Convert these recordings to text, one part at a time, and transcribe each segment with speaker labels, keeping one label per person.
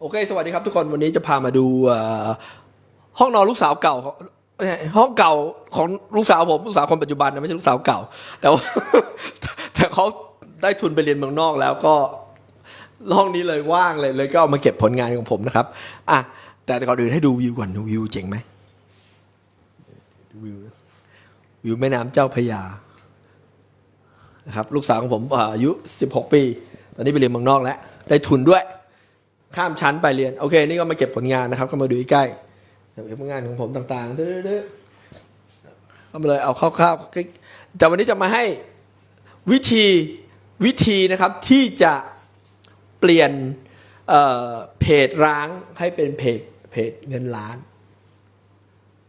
Speaker 1: โอเค สวัสดีครับทุกคนวันนี้จะพามาดูห้องนอนลูกสาวเก่าห้องเก่าของลูกสาวผมลูกสาวคนปัจจุบันนะไม่ใช่ลูกสาวเก่า แต่ว่าแต่เขาได้ทุนไปเรียนเมืองนอกแล้วก็ห้องนี้เลยว่างเลยเลยก็เอามาเก็บผลงานของผมนะครับอะแต่ก่อนอื่นให้ดูวิวก่อนดูวิวเจ๋งไหมวิววิวแม่น้ำเจ้าพระยานะครับลูกสาวของผมอ่าอายุ 16 ปี ตอนนี้ไปเรียนเมืองนอกแล้ว ได้ทุนด้วย ข้ามชั้นไปเรียน โอเค นี่ก็มาเก็บผลงานนะครับ ก็มาดูใกล้เก็บผลงานของผมต่างๆดื้อๆก็มาเลยเอาคร่าวๆแต่วันนี้จะมาให้วิธีวิธีนะครับที่จะเปลี่ยนเอ่อเพจร้างให้เป็นเพจเพจเงินล้าน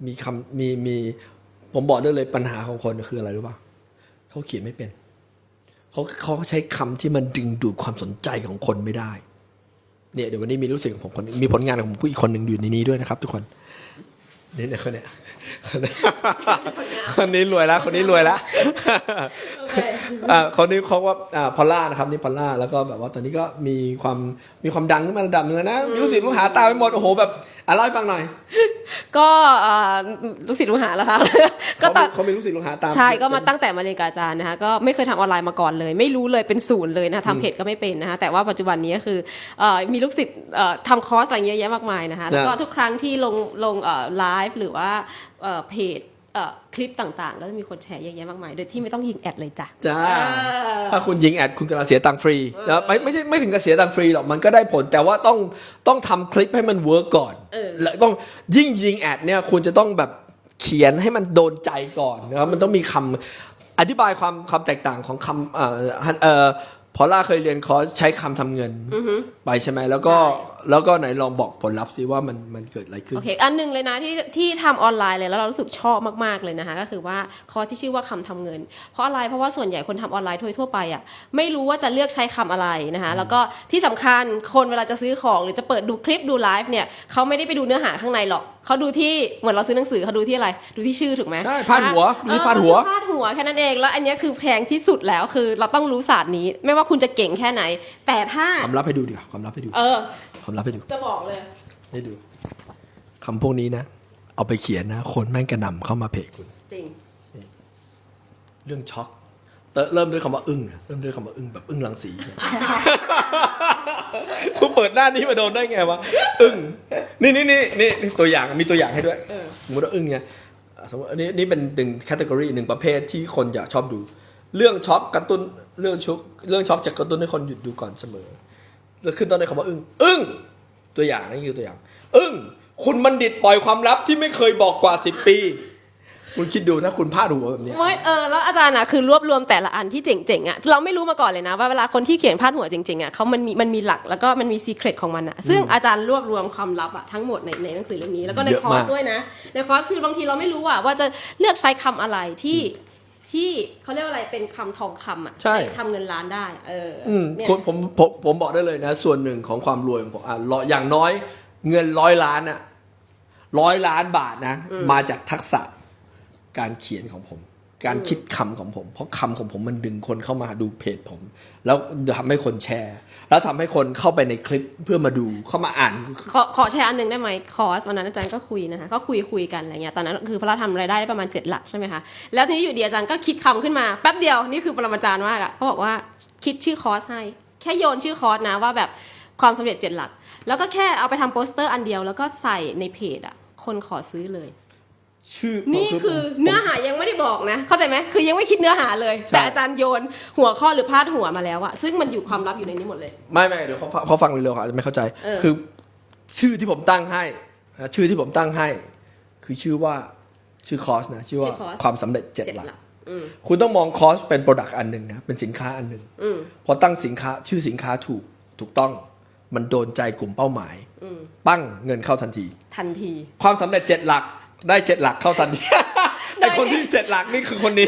Speaker 1: มีคำมีมีผมบอกได้เลยปัญหาของคนคืออะไรรู้ป่ะเขาเขียนไม่เป็นเขาเขาใช้คำที่มันดึงดูดความสนใจของคนไม่ได้ เนี่ยเดี๋ยววันนี้มีรู้สึกของผมคนมีผลงานของผมผู้อีกคนหนึ่งอยู่ในนี้ด้วยนะครับ ทุกคนนี่เนี่ยคนเนี้ย คนนี้รวยแล้ว คนนี้รวยแล้ว
Speaker 2: โอเค
Speaker 1: อ่าคนนี้เขาว่าอ่าพอลล่านะครับนี่พอลล่าแล้วก็แบบว่าตอนนี้ก็มีความมีความดังขึ้นมาระดับหนึงแล้วนะมีลูกศิษย์ลูกหาตามไปหมดโอ้โหแบบอะเล่าให้ฟังหน่อย
Speaker 2: ก็เอ่อลูกศิษย์ลูกหาแล้วคะก็
Speaker 1: เขา
Speaker 2: ตั
Speaker 1: มี
Speaker 2: ด
Speaker 1: เขามีลูกศิษย์ลูกหาตาม
Speaker 2: ใช่ก็มาตั้งแต่มาเรียนกับอาจารย์นะคะก็ไม่เคยทำออนไลน์มาก่อนเลย ไม่รู้เลยเป็นศูนย์เลยนะคะทำเพจก็ไม่เป็นนะคะแต่ว่าปัจจุบันนี้ก็คือเอ่อมีลูกศิษย์เอ่อทำคอร์สอะไรเยอะแยะมากมายนะคะแล้วก็ทุกครั้งที่ลงลงไลฟ์หรือว่าเอ่อเพจเอ่อคลิปต่างๆ ก็จะมีคนแชร์เยอะแยะมากมาย โดยที่ไม่ต้องยิงแอดเลยจ้ะ
Speaker 1: จ้า
Speaker 2: อ่า
Speaker 1: ถ้าคุณยิงแอดคุณกำลังเสียตังค์ฟรีนะไม่ไม่ใช่ไม่ถึงกับเสียตังค์ฟรีหรอกมันก็ได้ผลแต่ว่าต้องต้องทำคลิปให้มันเวิร์กก่อน
Speaker 2: เออ
Speaker 1: และต้องยิ่งยิงแอดเนี่ยคุณจะต้องแบบเขียนให้มันโดนใจก่อนนะครับมันต้องมีคำอธิบายความความแตกต่างของคำเอ่อเอ่อ พอล่าเคยเรียนคอร์สใช้คำทำเงินไปใช่ไหมแล้วก็แล้วก็ไหนลองบอกผลลัพธ์สิว่ามันมันเกิดอะไรขึ้น
Speaker 2: โอเค อันหนึ่งเลยนะที่ที่ทำออนไลน์เลยแล้วเรารู้สึกชอบมากๆเลยนะคะ ก็คือว่าคอร์สที่ชื่อว่าคำทำเงิน เพราะอะไรเพราะว่าส่วนใหญ่คนทำออนไลน์ทั่วๆไปอะไม่รู้ว่าจะเลือกใช้คำอะไรนะคะ แล้วก็ที่สำคัญคนเวลาจะซื้อของหรือจะเปิดดูคลิปดูไลฟ์เนี่ยเขาไม่ได้ไปดูเนื้อหาข้างในหรอกเขาดูที่เหมือนเราซื้อหนังสือเขาดูที่อะไร ดูที่ชื่อถูกไหม
Speaker 1: ใช่พาดหัว
Speaker 2: เอ
Speaker 1: นี่
Speaker 2: อ
Speaker 1: พาดหัว
Speaker 2: พาด หัวแค่นั้นเอง แล้วอันเนี้ยคือแพงที่สุดแล้วคือเราต้องรู้ศาสตร์นี้ ไม่ว่าคุณจะเก่งแค่ไหน แต่ถ้า
Speaker 1: ความลับให้ดูดีกว่าความลับให้ดู
Speaker 2: เออ
Speaker 1: ความลับให้ดู
Speaker 2: จะบอกเลย
Speaker 1: ให้ดูคำพวกนี้นะ เอาไปเขียนนะ คนแม่งกระหน่ำเข้ามาเพจคุณ
Speaker 2: จริง
Speaker 1: เรื่องช็อกเตเริ่มด้วยคำว่าอึ้งอะเริ่มด้วยคำว่าอึ้งแบบอึ้งรังสีคุณเปิดหน้านี้มาโดนได้ไงวะอึ้งนี่นี่นี่นี่นี่ตัวอย่างมีตัวอย่างให้ด้วย
Speaker 2: เออ
Speaker 1: สมมติว่าอึ้งไงอะ สมมติอันนี้นี่เป็นหนึ่งแคตตากรีหนึ่งประเภทที่คนอยากชอบดู เรื่องช็อกกระตุ้นเรื่องช็อกเรื่องช็อกจะกระตุ้นให้คนหยุดดูก่อนเสมอแล้วขึ้นต้นด้วยคำว่าอึ้งอึ้งตัวอย่างนี่คือตัวอย่าง อึ้งคุณบัณฑิตปล่อยความลับที่ไม่เคยบอกกว่าสิบปี คุณคิดดูถ้าคุณพลาดหัวแบบเนี้ย
Speaker 2: ไม่เออแล้วอาจารย์อะคือรวบรวมแต่ละอันที่เจ๋งๆอะเราไม่รู้มาก่อนเลยนะ ว่าเวลาคนที่เขียนพาดหัวจริงๆอะเขามันมีมันมีหลักแล้วก็มันมีซีเครตของมันอะซึ่งอาจารย์รวบรวมความลับอะทั้งหมดในในหนังสือเล่มนี้แล้วก็ใน
Speaker 1: เยอะ
Speaker 2: คอร์ส
Speaker 1: มาก
Speaker 2: ด้วยนะ ในคอร์สคือบางทีเราไม่รู้อะว่าจะเลือกใช้คำอะไรที่ที่เขาเรียกว่าอะไรเป็นคำทองคำอะ
Speaker 1: ใช่
Speaker 2: ทำเงินล้านได้ เอออ
Speaker 1: อืม
Speaker 2: เนี่ย
Speaker 1: ผมผมผมผมบอกได้เลยนะ ส่วนหนึ่งของความรวยของผมอะร้อยอย่างน้อยเงินร้อยล้านอะร้อยล้านบาทนะ มาจากทักษะ การเขียนของผม การคิดคำของผม เพราะคำของผมมันดึงคนเข้ามาดูเพจผม แล้วทำให้คนแชร์ แล้วทำให้คนเข้าไปในคลิปเพื่อมาดูเข้ามาอ่าน
Speaker 2: ขอขอแชร์อันหนึ่งได้ไหมคอร์สวันนั้นอาจารย์ก็คุยนะคะก็คุยคุยกันอะไรเงี้ยตอนนั้นคือพระเราทำรายได้ได้ประมาณ7หลักใช่ไหมคะแล้วทีนี้อยู่ดีอาจารย์ก็คิดคำขึ้นมาแป๊บเดียวนี่คือปรมาจารย์มากอะเขาบอกว่าคิดชื่อคอร์สให้แค่โยนชื่อคอร์สนะว่าแบบความสำเร็จ7หลัก แล้วก็แค่เอาไปทำโปสเตอร์อันเดียวแล้วก็ใส่ในเพจอะคนขอซื้อเลย
Speaker 1: ชื่อ
Speaker 2: นี่
Speaker 1: ผม
Speaker 2: คือ
Speaker 1: ผม
Speaker 2: เนื้อหายังไม่ได้บอกนะ เข้าใจไหมคือยังไม่คิดเนื้อหาเลย
Speaker 1: ใช่
Speaker 2: แต่อาจารย์โยนหัวข้อหรือพาดหัวมาแล้วอะซึ่งมันอยู่ความลับอยู่ในนี้หมดเลย
Speaker 1: ไม่ไม่เดี๋ยวเขาเขาฟังเร็วๆเขาอาจจะไม่เข้าใจ
Speaker 2: เออ
Speaker 1: คือ ชื่อที่ผมตั้งให้นะชื่อที่ผมตั้งให้ คือชื่อว่าชื่อคอร์สนะชื่อว่าความสำเร็จเจ็ด
Speaker 2: เจ็ด
Speaker 1: หลัก
Speaker 2: หลักอืม
Speaker 1: คุณต้องมองคอสเป็นโปรดักต์อันหนึ่งนะเป็นสินค้าอันหนึ่ง
Speaker 2: อืม
Speaker 1: พอตั้งสินค้าชื่อสินค้าถูกถูกต้องมันโดนใจกลุ่มเป้าหมาย
Speaker 2: อืม
Speaker 1: ปั้งเงินเข้าทันที
Speaker 2: ทันที
Speaker 1: ความสำเร็จเจ็ดหลัก ได้เจ็ดหลักเข้าทันทีไอคนที่เจ็ดหลักนี่คือคนนี้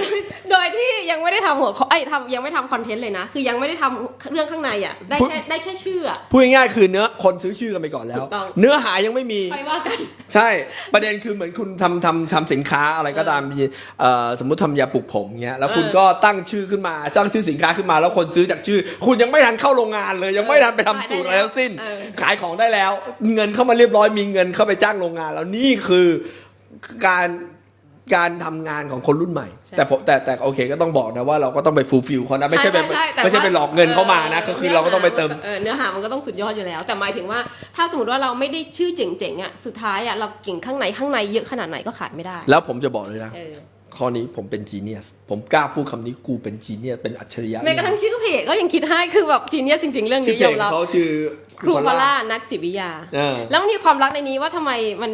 Speaker 2: โดยที่ยังไม่ได้ทำหัวข้อไอ้ยทำยังไม่ทำคอนเทนต์เลยนะ คือยังไม่ได้ทำเรื่องข้างในอะ ได้แค่ได้แค่ชื่ออะ
Speaker 1: พูดง่ายๆคือเนื้อคนซื้อชื่อกันไปก่อนแล้
Speaker 2: ถู
Speaker 1: ว
Speaker 2: กต้อง
Speaker 1: เนื้อหายังไม่มี
Speaker 2: ไปว่ากัน
Speaker 1: ใช่ประเด็นคือเหมือนคุณทำทำทำสินค้าอะไรก็ตามมีเอ่อสมมุติทำยาปลุกผมเงี้ยแล้วคุณ
Speaker 2: เออ
Speaker 1: ก็ตั้งชื่อขึ้นมาตั้งชื่อสินค้าขึ้นมาแล้วคนซื้อจากชื่อ คุณยังไม่ทันเข้าโรงงานเลย ยังไม่ทันไปทำสูตรอะไรทั้งสิ้น
Speaker 2: เออ
Speaker 1: ขายของได้แล้ว เงินเข้ามาเรียบร้อยมีเงินเข้าไปจ้างโรงงาน แล้วนี่คือ การการทำงานของคนรุ่นใหม่ แต่ผมแต่แต่โอเคก็ต้องบอกนะว่าเราก็ต้องไปฟูลฟิลเขานะไม่ใช่ไป
Speaker 2: แต่
Speaker 1: ไม่ใช่
Speaker 2: ว่า
Speaker 1: ไปหลอกเงินเข้ามานะก็คือเราก็ต้องไปเติม
Speaker 2: เออเนื้อหามันก็ต้องสุดยอดอยู่แล้ว แต่หมายถึงว่าถ้าสมมติว่าเราไม่ได้ชื่อเจ๋งๆอะสุดท้ายอะเราเก่งข้างในข้างในเยอะขนาดไหนก็ขายไม่ได้
Speaker 1: แล้วผมจะบอกเลยนะ
Speaker 2: เออ
Speaker 1: ข้อนี้ผมเป็นจีเนียสผมกล้าพูดคำนี้กูเป็นจีเนียสเป็นอัจฉริยะ
Speaker 2: แม้กระทั่งชื่อเพจก็ยังคิดให้คือแบบจีเนียสจริง ๆ เรื่อง
Speaker 1: ชื่อ
Speaker 2: นี้
Speaker 1: เพ
Speaker 2: ยอ
Speaker 1: ลง
Speaker 2: มรับ
Speaker 1: เขาชื่อ
Speaker 2: ครูพล่านักจิตวิทยา
Speaker 1: เออ
Speaker 2: แล้วมันมีความรักในนี้ว่าทำไมมัน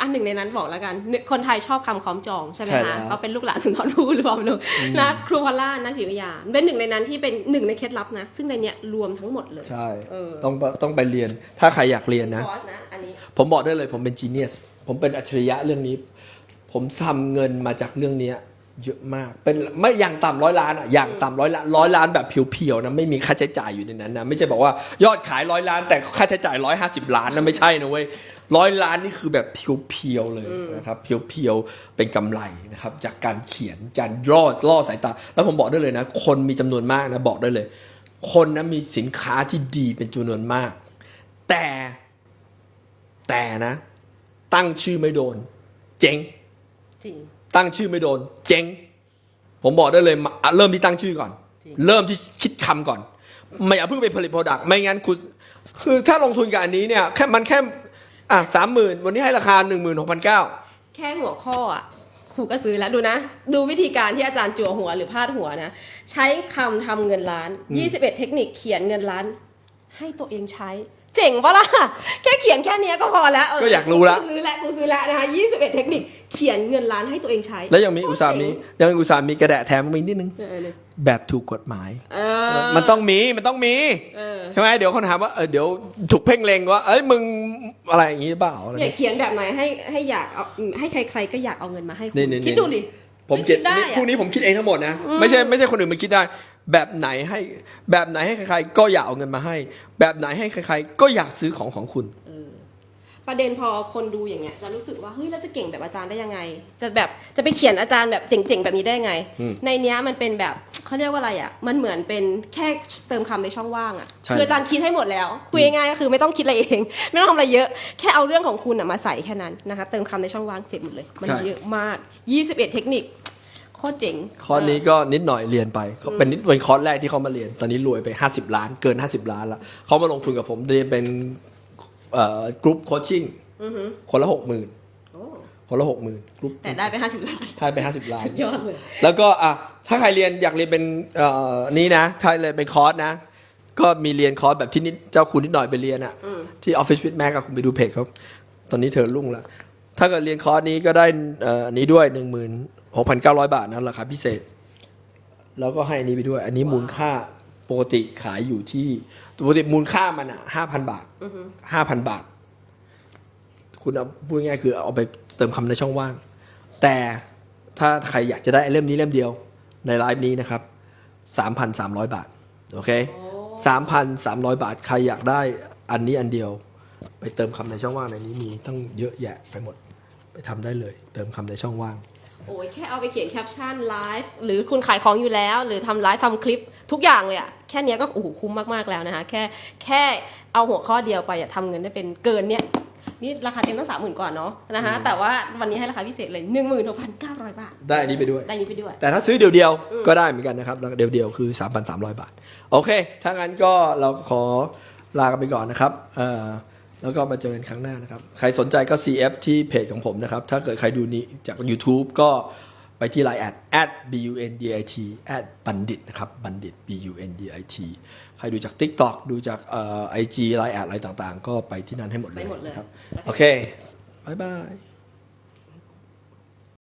Speaker 2: อันหนึ่งในนั้นบอกแล้วกัน คนไทยชอบคำคล้องจองใช่ไหม
Speaker 1: ใช่
Speaker 2: คะ
Speaker 1: แล้ว
Speaker 2: ก็เป็นลูกหลานสุนทรภู่หรือเปล่าไม่รู้นะครูพล่านักจิตวิทยา เป็นหนึ่งในนั้นที่เป็นหนึ่งในเคล็ดลับนะ ซึ่งในเนี้ยรวมทั้งหมดเลย
Speaker 1: ใช่
Speaker 2: เออ
Speaker 1: ต้องต้องไปเรียน ถ้าใครอยากเรียนนะ
Speaker 2: คอร์สนะอันนี้
Speaker 1: ผมบอกได้เลยผมเป็นจีเนียส ผมเป็นอัจฉริยะเรื่องนี้ ผมทำเงินมาจากเรื่องเนี้ย เยอะมากเป็นไม่อย่างต่ำร้อยล้านอะอย่างต่ำร้อยล้านร้อยล้านแบบเพียวๆนะไม่มีค่าใช้จ่ายอยู่ในนั้นนะไม่ใช่บอกว่ายอดขายร้อยล้าน แต่ค่าใช้จ่ายร้อยห้าสิบล้านนะไม่ใช่นะเว้ยร้อยล้านนี่คือแบบเพียวๆเลยนะครับเพียวๆเป็นกำไรนะครับจากการเขียนการล่อล่อสายตา แล้วผมบอกได้เลยนะ คนมีจำนวนมากนะบอกได้เลย คนนะมีสินค้าที่ดีเป็นจำนวนมาก แต่แต่นะ ตั้งชื่อไม่โดน เจ๊ง
Speaker 2: จริง
Speaker 1: ตั้งชื่อไม่โดน เจ๊ง ผมบอกได้เลยมาอะเริ่มที่ตั้งชื่อก่อน
Speaker 2: จริง
Speaker 1: เริ่มที่คิดคำก่อน ไม่อย่าเพิ่งไปผลิตโปรดักต์ไม่งั้นคุณคือถ้าลงทุนกับอันนี้เนี่ยแค่มันแค่อะสามหมื่นวันนี้ให้ราคาหนึ่งหมื่นหกพันเก้า
Speaker 2: แค่หัวข้ออะครูก็ซื้อแล้วดูนะ ดูวิธีการที่อาจารย์จั่วหัวหรือพาดหัวนะ ใช้คำทำเงินล้าน 21 เทคนิคเขียนเงินล้าน ให้ตัวเองใช้ เจ๋งปะล่ะ แค่เขียนแค่เนี้ยก็พอแล้วเก็
Speaker 1: อยากรู้ละ
Speaker 2: กูซื้อแล้วกูซื้อแล้วนะคะ21 เทคนิคเขียนเงินล้านให้ตัวเองใช้
Speaker 1: แล้วยังมีอุตสาหมียังมีอุตสาหมีกระแดะแถมมีนิดนึง
Speaker 2: เออเนี่ย
Speaker 1: แบบถูกกฎหมาย
Speaker 2: เออ
Speaker 1: มันต้องมีมันต้องมี
Speaker 2: เออ
Speaker 1: ใช่ไหมเดี๋ยวคนถามว่าเออเดี๋ยวถูกเพ่งเลงว่าเอ้ยมึงอะไรอย่างงี้เปล่าอะไร
Speaker 2: เนี่ยเขียนแบบไหนให้ให้อยากเอาให้ใคร ๆ ก็อยากเอาเงินมาให้คุ
Speaker 1: นี่
Speaker 2: ณ
Speaker 1: นี่
Speaker 2: คิดดูดิ
Speaker 1: ผมคิด
Speaker 2: ได้
Speaker 1: นี่
Speaker 2: อะ
Speaker 1: พวกนี้ผมคิดเองทั้งหมดนะ ไม่ใช่ไม่ใช่คนอื่นมาคิดได้ แบบไหนให้แบบไหนให้ใครๆก็อยากเอาเงินมาให้ แบบไหนให้ใครๆก็อยากซื้อของของคุณ
Speaker 2: ประเด็นพอคนดูอย่างเงี้ยจะรู้สึกว่าเฮ้ยเราจะเก่งแบบอาจารย์ได้ยังไง จะแบบจะไปเขียนอาจารย์แบบเจ๋งๆแบบนี้ได้ยังไง
Speaker 1: อืม
Speaker 2: ในเนี้ยมันเป็นแบบเขาเรียกว่าอะไรอะมันเหมือนเป็นแค่เติมคำในช่องว่างอะ
Speaker 1: ใช่
Speaker 2: คืออาจารย์คิดให้หมดแล้วคุยง่ายๆก็คือไม่ต้องคิดอะไรเอง ไม่ต้องทำอะไรเยอะแค่เอาเรื่องของคุณอะมาใส่แค่นั้นนะคะเติมคำในช่องว่างเสร็จหมดเลย มันเยอะมาก 21 เทคนิค โคตรเจ๋ง
Speaker 1: คอร์สนี้ก็นิดหน่อยเรียนไปเขาเป็นนิดเป็นคอร์สแรกที่เขามาเรียน ตอนนี้รวยไป 50 ล้านเกิน 50 ล้านแล้วเขามาลงทุนกับผมเรียนเป็นเอ่อกรุ๊ปโคชชิ่งคนละหกหมื่น
Speaker 2: โอ้
Speaker 1: คนละหกหมื่นกรุ๊ป
Speaker 2: แต่ได้ไป 50 ล้าน
Speaker 1: ให้ไป 50 ล้าน
Speaker 2: สุดยอดเลย
Speaker 1: แล้วก็อะถ้าใครเรียนอยากเรียนเป็นเอ่อนี้นะถ้าเรียนเป็นคอร์สนะ ก็มีเรียนคอร์สแบบที่นิดเจ้าคุณนิดหน่อยไปเรียนอะที่ออฟฟิศวิดแม็กคุณไปดูเพจเขาตอนนี้เธอรุ่งแล้วถ้าเกิดเรียนคอร์สนี้ก็ได้เอ่ออันนี้ด้วย 16,900 บาทนะราคาพิเศษ แล้วก็ให้อันนี้ไปด้วย อันนี้มูลค่าปกติขายอยู่ที่ปกติมูลค่ามันอะ5,000บาท5,000บาท คุณเอาพูดง่ายๆคือเอาไปเติมคำในช่องว่าง แต่ถ้าใครอยากจะได้เล่มนี้เล่มเดียวในไลฟ์นี้นะครับ3,300บาท โอเค3,300บาท ใครอยากได้อันนี้อันเดียว ไปเติมคำในช่องว่างในนี้มีตั้งเยอะแยะไปหมด ไปทำได้เลย เติมคำในช่องว่าง
Speaker 2: โอ้ยแค่เอาไปเขียนแคปชั่นไลฟ์หรือคุณขายของอยู่แล้ว หรือทำไลฟ์ทำคลิปทุกอย่างเลยอะแค่เนี้ยก็โอ้โหคุ้มมากๆแล้วนะคะแค่แค่เอาหัวข้อเดียวไปอะทำเงินได้เป็นเกินเนี้ยนี่ราคาเต็มตั้งสามหมื่นกว่าเนาะนะคะแต่ว่าวันนี้ให้ราคาพิเศษเลยหนึ่งหมื่นหกพันเก้าร้อยบาท
Speaker 1: ได้อันนี้ไปด้วย
Speaker 2: ได้ยินไปด้วย
Speaker 1: แต่ถ้าซื้อเดียวๆ ก็ได้เหมือนกันนะครับเดียวๆ คือ 3,300 บาท โอเค ถ้างั้นก็เราขอลากันไปก่อนนะครับเอ่อ แล้วก็มาเจอกันครั้งหน้านะครับ ใครสนใจก็ CF ที่เพจของผมนะครับ ถ้าเกิดใครดูนี้จาก YouTube ก็ไปที่ Line แอด at b u n d i t at บัณฑิตนะครับบัณฑิต b u n d i t ใครดูจาก TikTok ดูจากเอ่อ IG Line แอดอะไรต่างๆ ก็ไปที่นั่นให้หมดเลย
Speaker 2: ไปหมดเลย
Speaker 1: นะครับ โอเค บ๊ายบาย